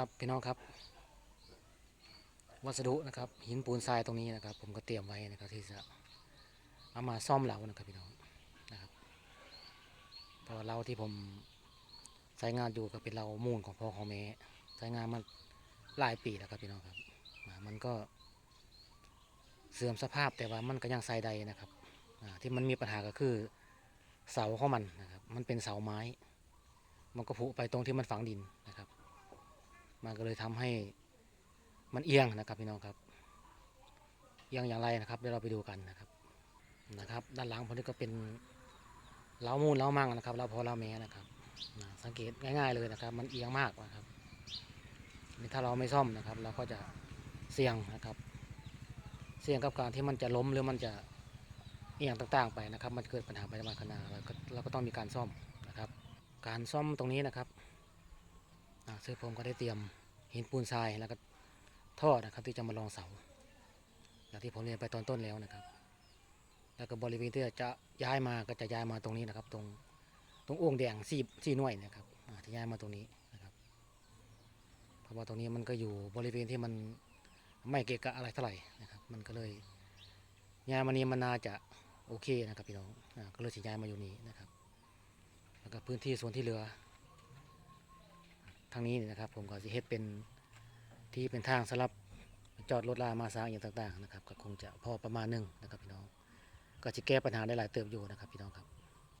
ครับพี่น้องครับ วัสดุนะครับ หินปูนทรายตรงนี้นะครับ ผมก็เตรียมไว้นะครับที่จะเอามาซ่อมเหลานะครับพี่น้องนะครับเพราะเหลาที่ผมใช้งานอยู่ก็เป็นเหลามูลของพ่อของแม่ใช้งานมาหลายปีแล้วครับพี่น้องครับมันก็เสื่อมสภาพแต่ว่ามันก็ยังใส่ได้นะครับที่มันมีปัญหาก็คือเสาของมันนะครับ มันเป็นเสาไม้ มันก็ผุไปตรงที่มันฝังดินนะครับ มันก็เลยทำให้มันเอียงนะครับพี่น้องครับ เอียงอย่างไรนะครับเดี๋ยวเราไปดูกันนะครับนะครับ ด้านหลังผมนี่ก็เป็นเล้ามูลเล้ามั่งนะครับเล้าพอเล้าแม้นะครับสังเกตง่าย ๆเลยนะครับ มันเอียงมากนะครับถ้าเราไม่ซ่อมนะครับ เราก็จะเสี่ยงนะครับ เสี่ยงกับการที่มันจะล้มหรือมันจะเอียงต่างๆไปนะครับ มันเกิดปัญหาไปในวันข้างหน้าเราก็เราก็ต้องมีการซ่อมนะครับ การซ่อมตรงนี้นะครับ ซึ่งผมก็ได้เตรียมหินปูนทรายแล้วก็ท่อนะครับที่จะมาลองเสาอย่างที่ผมเรียนไปตอนต้นแล้วนะครับ แล้วก็บริเวณที่จะย้ายมาก็จะย้ายมาตรงนี้นะครับ ตรงตรงโอ่งแดงสี่สี่หน่วยนะครับอ่าที่ย้ายมาตรงนี้นะครับ เพราะว่าตรงนี้มันก็อยู่บริเวณที่มันไม่เกะกะอะไรเท่าไหร่นะครับ มันก็เลยย้ายมานี้มันน่าจะโอเคนะครับพี่น้องก็เลยสิย้ายมาอยู่นี้นะครับ แล้วก็พื้นที่ส่วนที่เหลือ ทางนี้นี่นะครับ ผมก็จะเฮ็ดเป็นที่เป็นทางสำหรับจอดรถลามาสร้างอย่างต่างๆนะครับ ก็คงจะพอประมาณหนึงนะครับพี่น้อง ก็จะแก้ปัญหาได้หลายเติบอยู่นะครับพี่น้องครับ